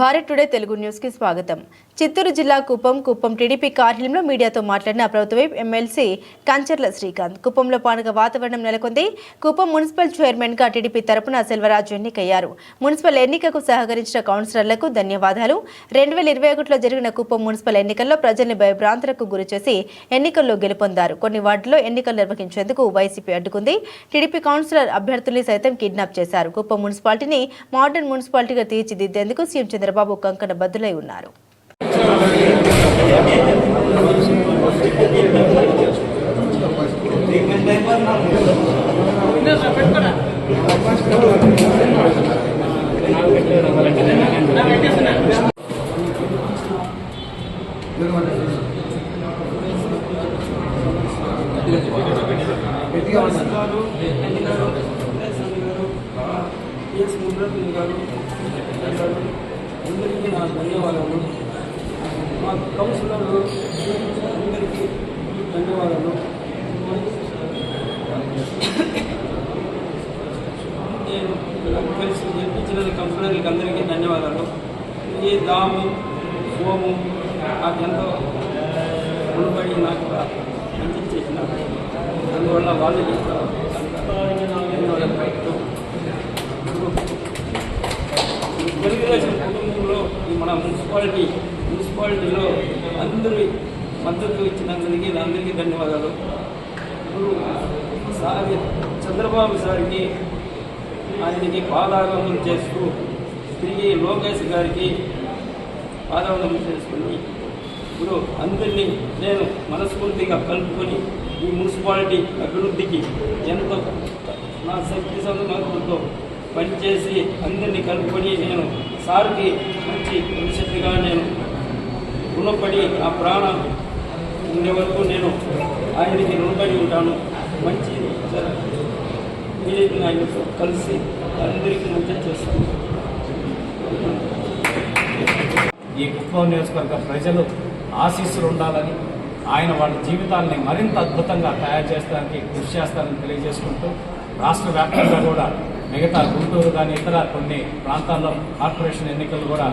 Bharat today Telugu న్యూస్కి స్వాగతం. చిత్తూరు జిల్లా కుప్పం కుప్పం టీడీపీ కార్యాలయంలో మీడియాతో మాట్లాడిన ప్రభుత్వ ఎమ్మెల్సీ కంచర్ల శ్రీకాంత్. కుప్పంలో పండుగ వాతావరణం నెలకొంది. కుప్పం మున్సిపల్ చైర్మన్గా టీడీపీ తరపున సెల్వరాజు ఎన్నికయ్యారు. మున్సిపల్ ఎన్నికకు సహకరించిన కౌన్సిలర్లకు ధన్యవాదాలు. రెండు వేల ఇరవై ఒకటిలో జరిగిన కుప్పం మున్సిపల్ ఎన్నికల్లో ప్రజల్ని భయభ్రాంతులకు గురిచేసి ఎన్నికల్లో గెలుపొందారు. కొన్ని వార్డుల్లో ఎన్నికలు నిర్వహించేందుకు వైసీపీ అడ్డుకుంది. టీడీపీ కౌన్సిలర్ అభ్యర్థుల్ని సైతం కిడ్నాప్ చేశారు. కుప్పం మున్సిపాలిటీని మోడర్న్ మున్సిపాలిటీగా తీర్చిదిద్దేందుకు సీఎం చంద్రబాబు కంకణ బద్దులై ఉన్నారు. ఎస్ ముద్రపల్లి గారు అందరికీ ధన్యవాదాలు. మా కౌన్సిలర్ అందరికీ ధన్యవాదాలు. నేను నాకు కలిసి నేర్పించిన కౌన్సిలర్లకి అందరికీ ధన్యవాదాలు. ఈ దాము సోము నాకెంతో ఎంతో రుణపడి నాకు అందించేసిన అందువల్ల వాళ్ళు వాళ్ళకి ధన్యవాదాలు చెప్తూ తెలుగుదేశం కుటుంబంలో ఈ మన మున్సిపాలిటీ మున్సిపాలిటీలో అందరి మద్దతు ఇచ్చినందుకు అందరికీ ధన్యవాదాలు. ఇప్పుడు సారి చంద్రబాబు సార్కి ఆయనకి పాదాగమనం చేస్తూ తిరిగి లోకేష్ గారికి పాదాగమనం చేసుకుని ఇప్పుడు అందరినీ నేను మనస్ఫూర్తిగా కలుపుకొని ఈ మున్సిపాలిటీ అభివృద్ధికి ఎంతో నా శక్తి సందర్భంతో పనిచేసి అందరినీ కలుపుకొని నేను సార్కి మంచి భవిష్యత్తుగా నేను రుణపడి ఆ ప్రాణం ఉండే వరకు నేను ఆయనకి రుణపడి ఉంటాను. మంచి వీలైతే ఆయనతో కలిసి అందరికీ మంచి చేస్తాను. ఈ కుప్పం నియోజకవర్గ ప్రజలు ఆశీస్సులు ఉండాలని ఆయన వాళ్ళ జీవితాలని మరింత అద్భుతంగా తయారు చేస్తానికి కృషి చేస్తారని తెలియజేసుకుంటూ రాష్ట్ర వ్యాప్తంగా కూడా మిగతా గుంటూరు కానీ ఇతర కొన్ని ప్రాంతాల్లో కార్పొరేషన్ ఎన్నికలు కూడా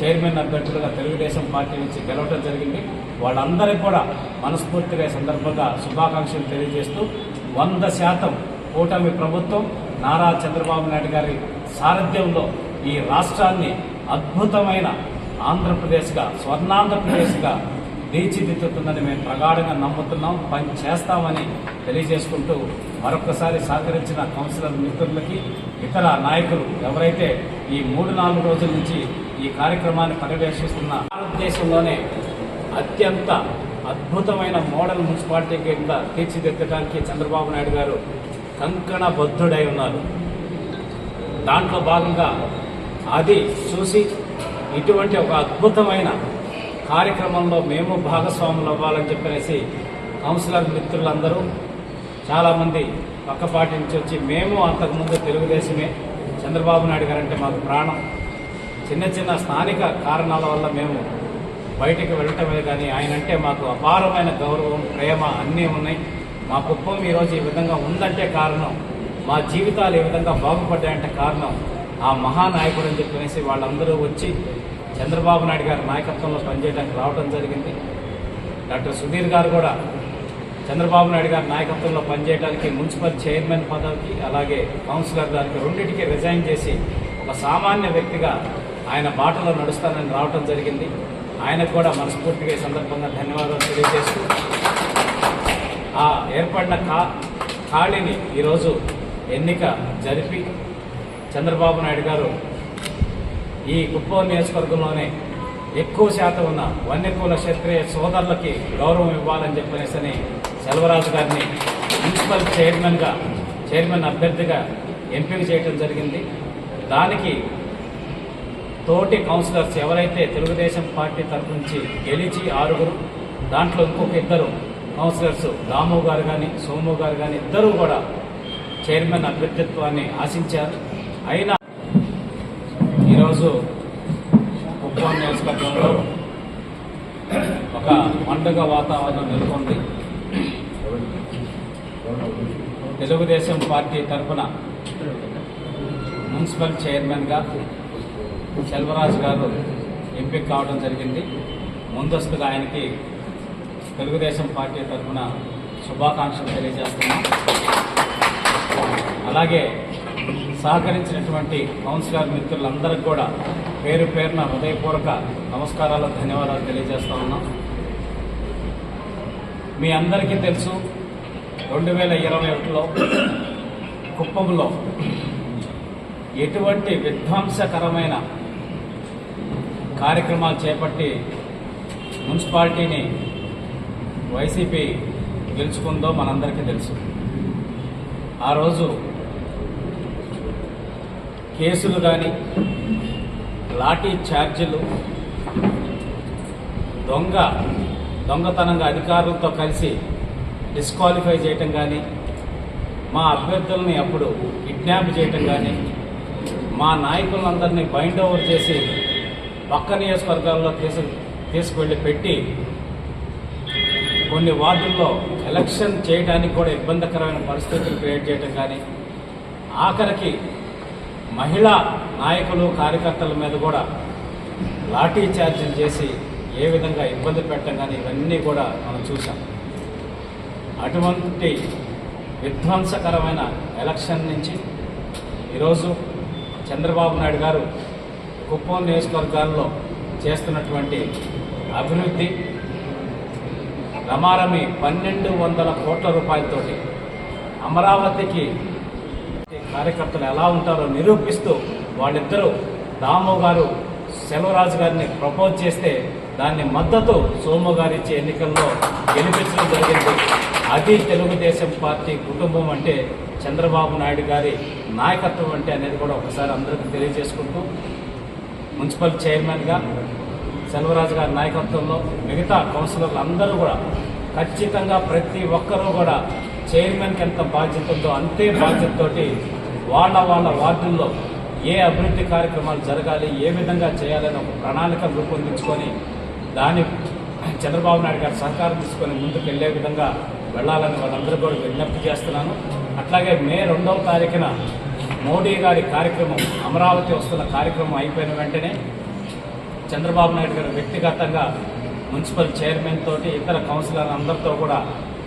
చైర్మన్ అభ్యర్థులుగా తెలుగుదేశం పార్టీ నుంచి గెలవడం జరిగింది. వాళ్ళందరికీ కూడా మనస్ఫూర్తిగా సందర్భంగా శుభాకాంక్షలు తెలియజేస్తూ వంద శాతం కూటమి ప్రభుత్వం నారా చంద్రబాబు నాయుడు గారి సారథ్యంలో ఈ రాష్ట్రాన్ని అద్భుతమైన ఆంధ్రప్రదేశ్గా స్వర్ణాంధ్రప్రదేశ్గా తీర్చిదిద్దుతుందని మేము ప్రగాఢంగా నమ్ముతున్నాం పని చేస్తామని తెలియజేసుకుంటూ మరొకసారి సహకరించిన కౌన్సిలర్ మిత్రులకి ఇతర నాయకులు ఎవరైతే ఈ మూడు నాలుగు రోజుల నుంచి ఈ కార్యక్రమాన్ని పర్యవేక్షిస్తున్న భారతదేశంలోనే అత్యంత అద్భుతమైన మోడల్ మున్సిపాలిటీ కింద తీర్చిదిద్దడానికి చంద్రబాబు నాయుడు గారు కంకణ బద్ధుడై ఉన్నారు. దాంట్లో భాగంగా అది చూసి ఇటువంటి ఒక అద్భుతమైన కార్యక్రమంలో మేము భాగస్వాములు అవ్వాలని చెప్పేసి కౌన్సిలర్ మిత్రులందరూ చాలామంది పక్కపాటి నుంచి వచ్చి మేము అంతకుముందు తెలుగుదేశమే. చంద్రబాబు నాయుడు గారంటే మాకు ప్రాణం. చిన్న చిన్న స్థానిక కారణాల వల్ల మేము బయటికి వెళ్ళటమే కానీ ఆయన అంటే మాకు అపారమైన గౌరవం ప్రేమ అన్నీ ఉన్నాయి. మా కుప్పం ఈరోజు ఈ విధంగా ఉందంటే కారణం మా జీవితాలు ఈ విధంగా బాగుపడ్డాయంటే కారణం ఆ మహానాయకుడు అని చెప్పనేసి వాళ్ళందరూ వచ్చి చంద్రబాబు నాయుడు గారి నాయకత్వంలో పనిచేయడానికి రావడం జరిగింది. డాక్టర్ సుధీర్ గారు కూడా చంద్రబాబు నాయుడు గారి నాయకత్వంలో పనిచేయడానికి మున్సిపల్ చైర్మన్ పదవికి అలాగే కౌన్సిలర్ దానికి రెండింటికి రిజైన్ చేసి ఒక సామాన్య వ్యక్తిగా ఆయన బాటలో నడుస్తానని రావడం జరిగింది. ఆయనకు కూడా మనస్ఫూర్తిగా ఈ సందర్భంగా ధన్యవాదాలు తెలియజేస్తూ ఆ ఏర్పడిన కా ఖాళీని ఈరోజు ఎన్నిక జరిపి చంద్రబాబు నాయుడు గారు ఈ కుప్పం నియోజకవర్గంలోనే ఎక్కువ శాతం ఉన్న వన్యకూల క్షత్రియ సోదరులకి గౌరవం ఇవ్వాలని చెప్పనేసని సెల్వరాజు గారిని మున్సిపల్ చైర్మన్గా చైర్మన్ అభ్యర్థిగా ఎంపిక చేయడం జరిగింది. దానికి తోటి కౌన్సిలర్స్ ఎవరైతే తెలుగుదేశం పార్టీ తరఫు నుంచి గెలిచి ఆరుగురు దాంట్లో ఇంకొక ఇద్దరు కౌన్సిలర్స్ రాము గారు కానీ సోము గారు కానీ ఇద్దరు కూడా చైర్మన్ అభ్యర్థిత్వాన్ని ఆశించారు. అయినా ఈరోజు కుప్పం నియోజకవర్గంలో ఒక పండుగ వాతావరణం నెలకొంది. తెలుగుదేశం పార్టీ తరఫున మున్సిపల్ చైర్మన్గా సెల్వరాజు గారు ఎంపిక కావడం జరిగింది. ముందస్తుగా ఆయనకి తెలుగుదేశం పార్టీ తరఫున శుభాకాంక్షలు తెలియజేస్తున్నాం. అలాగే సహకరించినటువంటి కౌన్సిలర్ మిత్రులందరికీ కూడా పేరు పేరున హృదయపూర్వక నమస్కారాలు ధన్యవాదాలు తెలియజేస్తా ఉన్నాం. మీ అందరికీ తెలుసు రెండు వేల ఇరవై ఒకటిలో కుప్పంలో ఎటువంటి విధ్వంసకరమైన కార్యక్రమాలు చేపట్టి మున్సిపాలిటీని వైసీపీ గెలుచుకుందో మనందరికీ తెలుసు. ఆ రోజు కేసులు కానీ లాఠీ ఛార్జీలు దొంగ దొంగతనంగా అధికారులతో కలిసి డిస్క్వాలిఫై చేయటం కానీ మా అభ్యర్థులని అప్పుడు కిడ్నాప్ చేయటం కానీ మా నాయకులందరినీ బైండ్ ఓవర్ చేసి పక్క నియోజకవర్గాల్లో తీసు తీసుకువెళ్ళి పెట్టి కొన్ని వార్డుల్లో ఎలక్షన్ చేయడానికి కూడా ఇబ్బందికరమైన పరిస్థితులు క్రియేట్ చేయటం కానీ ఆఖరికి మహిళా నాయకులు కార్యకర్తల మీద కూడా లాఠీ ఛార్జీలు చేసి ఏ విధంగా ఇబ్బంది పెట్టడం కానీ ఇవన్నీ కూడా మనం చూసాం అటువంటి విధ్వంసకరమైన ఎలక్షన్ నుంచి ఈరోజు చంద్రబాబు నాయుడు గారు కుప్పం నియోజకవర్గాల్లో చేస్తున్నటువంటి అభివృద్ధి రమారమి పన్నెండు వందల కోట్ల రూపాయలతోటి అమరావతికి కార్యకర్తలు ఎలా ఉంటారో నిరూపిస్తూ వాళ్ళిద్దరూ దామో గారు సెల్వరాజు గారిని ప్రపోజ్ చేస్తే దాన్ని మద్దతు సోము గారు ఇచ్చే ఎన్నికల్లో గెలిపించడం జరిగింది. అది తెలుగుదేశం పార్టీ కుటుంబం అంటే చంద్రబాబు నాయుడు గారి నాయకత్వం అంటే అనేది కూడా ఒకసారి అందరికీ తెలియజేసుకుంటూ మున్సిపల్ చైర్మన్గా సెల్వరాజు గారి నాయకత్వంలో మిగతా కౌన్సిలర్లు అందరూ కూడా ఖచ్చితంగా ప్రతి ఒక్కరూ కూడా చైర్మన్కి ఎంత బాధ్యత ఉందో అంతే బాధ్యతతోటి వాళ్ళ వాళ్ళ వార్డుల్లో ఏ అభివృద్ధి కార్యక్రమాలు జరగాలి ఏ విధంగా చేయాలని ఒక ప్రణాళిక రూపొందించుకొని దాని చంద్రబాబు నాయుడు గారి సహకారం తీసుకొని ముందుకు వెళ్ళే విధంగా వెళ్ళాలని వాళ్ళందరూ కూడా విజ్ఞప్తి చేస్తున్నాను. అట్లాగే మే రెండవ తారీఖున మోడీ గారి కార్యక్రమం అమరావతి వస్తున్న కార్యక్రమం అయిపోయిన వెంటనే చంద్రబాబు నాయుడు గారు వ్యక్తిగతంగా మున్సిపల్ చైర్మన్ తోటి ఇతర కౌన్సిలర్ అందరితో కూడా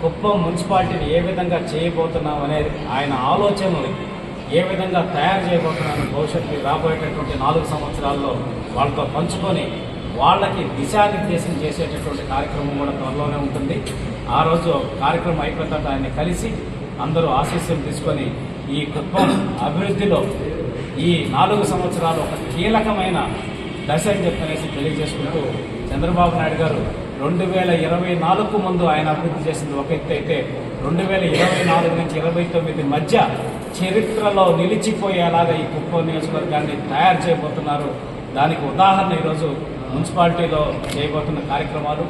కుప్పం మున్సిపాలిటీని ఏ విధంగా చేయబోతున్నాం అనేది ఆయన ఆలోచనలు ఏ విధంగా తయారు చేయబోతున్నాను భవిష్యత్తు రాబోయేటటువంటి నాలుగు సంవత్సరాల్లో వాళ్ళతో పంచుకొని వాళ్ళకి దిశానిర్దేశం చేసేటటువంటి కార్యక్రమం కూడా త్వరలోనే ఉంటుంది. ఆ రోజు కార్యక్రమం అయిపోయిన తర్వాత ఆయన్ని కలిసి అందరూ ఆశీస్సులు తీసుకొని ఈ కుటుంబం అభివృద్ధిలో ఈ నాలుగు సంవత్సరాలు ఒక కీలకమైన దశ అని చెప్పనేసి తెలియజేసుకుంటూ చంద్రబాబు నాయుడు గారు రెండు వేల ఇరవై నాలుగు ముందు ఆయన అభివృద్ధి చేసింది ఒక ఎత్తు అయితే రెండు వేల ఇరవై నాలుగు నుంచి ఇరవై తొమ్మిది మధ్య చరిత్రలో నిలిచిపోయేలాగా ఈ కుప్పం నియోజకవర్గాన్ని తయారు చేయబోతున్నారు. దానికి ఉదాహరణ ఈరోజు మున్సిపాలిటీలో చేయబోతున్న కార్యక్రమాలు.